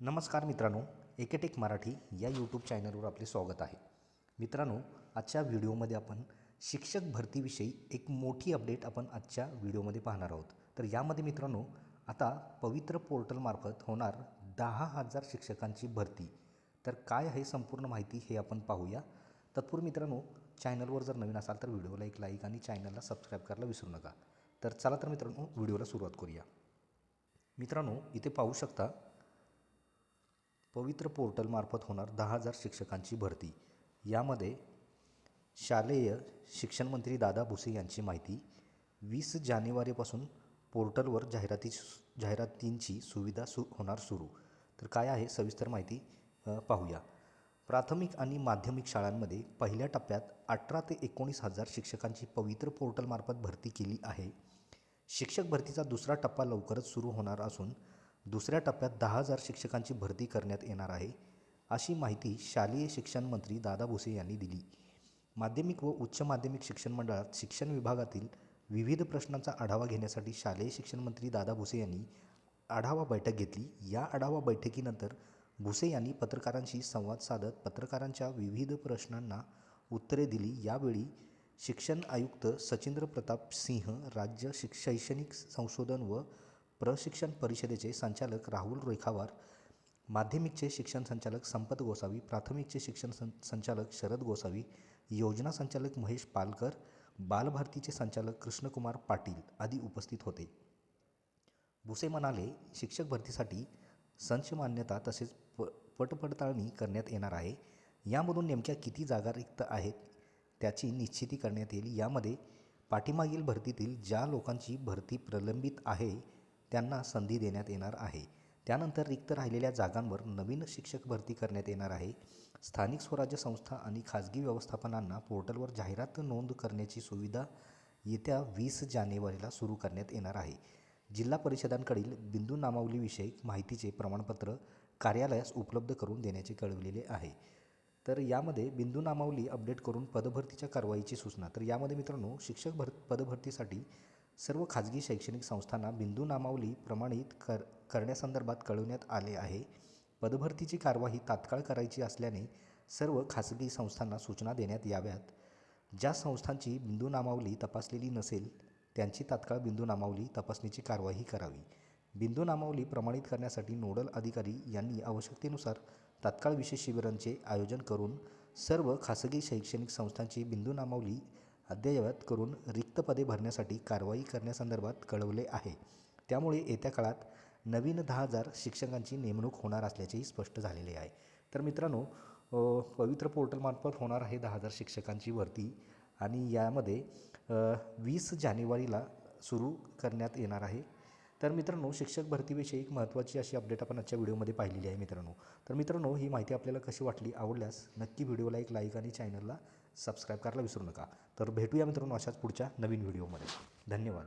नमस्कार मित्रांनो एकेटेक मराठी या यूट्यूब चॅनलवर आपले स्वागत आहे. मित्रांनो आजच्या व्हिडिओमध्ये आपण शिक्षक भरतीविषयी एक मोठी अपडेट आपण आजच्या व्हिडिओमध्ये पाहणार आहोत. तर यामध्ये मित्रांनो आता पवित्र पोर्टलमार्फत होणार दहा हजार शिक्षकांची भरती. तर काय आहे संपूर्ण माहिती हे आपण पाहूया. तत्पूर्वी मित्रांनो चॅनलवर जर नवीन असाल तर व्हिडिओला एक लाईक आणि चॅनलला सबस्क्राईब करायला विसरू नका. तर चला तर मित्रांनो व्हिडिओला सुरुवात करूया. मित्रांनो इथे पाहू शकता पवित्र पोर्टलमार्फत होणार दहा हजार शिक्षकांची भरती. यामध्ये शालेय शिक्षणमंत्री दादा भुसे यांची माहिती वीस जानेवारीपासून पोर्टलवर जाहिराती जाहिरातींची सुविधा सु होणार सुरू. तर काय आहे सविस्तर माहिती पाहूया. प्राथमिक आणि माध्यमिक शाळांमध्ये पहिल्या टप्प्यात अठरा ते एकोणीस हजार शिक्षकांची पवित्र पोर्टलमार्फत भरती केली आहे. शिक्षक भरतीचा दुसरा टप्पा लवकरच सुरू होणार असून दुसऱ्या टप्प्यात दहा हजार शिक्षकांची भरती करण्यात येणार आहे अशी माहिती शालेय शिक्षण मंत्री दादा भुसे यांनी दिली. माध्यमिक व उच्च माध्यमिक शिक्षण मंडळात शिक्षण विभागातील विविध प्रश्नांचा आढावा घेण्यासाठी शालेय शिक्षण मंत्री दादा भुसे यांनी आढावा बैठक घेतली. या आढावा बैठकीनंतर भुसे यांनी पत्रकारांशी संवाद साधत पत्रकारांच्या विविध प्रश्नांना उत्तरे दिली. यावेळी शिक्षण आयुक्त सचिंद्र प्रताप सिंह राज्य शिक शैक्षणिक संशोधन व प्रशिक्षण परिषदेचे संचालक राहुल रेखावार माध्यमिकचे शिक्षण संचालक संपत गोसावी प्राथमिकचे शिक्षण सं संचालक शरद गोसावी योजना संचालक महेश पालकर बालभारतीचे संचालक कृष्णकुमार पाटील आदी उपस्थित होते. भुसे म्हणाले शिक्षक भरतीसाठी संच मान्यता तसेच प पटपडताळणी करण्यात येणार आहे. यामधून नेमक्या किती जागा रिक्त आहेत त्याची निश्चिती करण्यात येईल. यामध्ये पाठीमागील भरतीतील ज्या लोकांची भरती प्रलंबित आहे त्यांना संधी देण्यात येणार आहे. त्यानंतर रिक्त राहिलेल्या जागांवर नवीन शिक्षक भरती करण्यात येणार आहे. स्थानिक स्वराज्य संस्था आणि खाजगी व्यवस्थापनांना पोर्टलवर जाहिरात नोंद करण्याची सुविधा येत्या वीस जानेवारीला सुरू करण्यात येणार आहे. जिल्हा परिषदांकडील बिंदू नामावलीविषयक माहितीचे प्रमाणपत्र कार्यालयास उपलब्ध करून देण्याचे कळविलेले आहे. तर यामध्ये बिंदू नामावली अपडेट करून पदभरतीच्या कारवाईची सूचना. तर यामध्ये मित्रांनो शिक्षक भर पदभरतीसाठी सर्व खाजगी शैक्षणिक संस्थांना बिंदू नामावली प्रमाणित कर करण्यासंदर्भात कळवण्यात आले आहे. पदभरतीची कारवाई तात्काळ करायची असल्याने सर्व खाजगी संस्थांना सूचना देण्यात याव्यात. ज्या संस्थांची बिंदू नामावली तपासलेली नसेल त्यांची तात्काळ बिंदू नामावली तपासणीची कारवाई करावी. बिंदू नामावली प्रमाणित करण्यासाठी नोडल अधिकारी यांनी आवश्यकतेनुसार तात्काळ विशेष शिबिरांचे आयोजन करून सर्व खासगी शैक्षणिक संस्थांची बिंदू नामावली अद्ययावत करून रिक्त पदे भरण्यासाठी कारवाई करण्यासंदर्भात कळवले आहे. त्यामुळे येत्या काळात नवीन दहा हजार शिक्षकांची नेमणूक होणार असल्याचेही स्पष्ट झालेले आहे. तर मित्रांनो पवित्र पोर्टलमार्फत होणार आहे दहा हजार शिक्षकांची भरती आणि यामध्ये वीस जानेवारीला सुरू करण्यात येणार आहे. तर मित्रांनो शिक्षक भरतीविषयी एक महत्त्वाची अशी अपडेट आपण आजच्या व्हिडिओमध्ये पाहिलेली आहे मित्रांनो. तर मित्रांनो ही माहिती आपल्याला कशी वाटली आवडल्यास नक्की व्हिडिओला एक लाईक आणि चॅनलला सबस्क्राईब करायला विसरू नका. तर भेटूया मित्रांनो अशाच पुढच्या नवीन व्हिडिओमध्ये. धन्यवाद.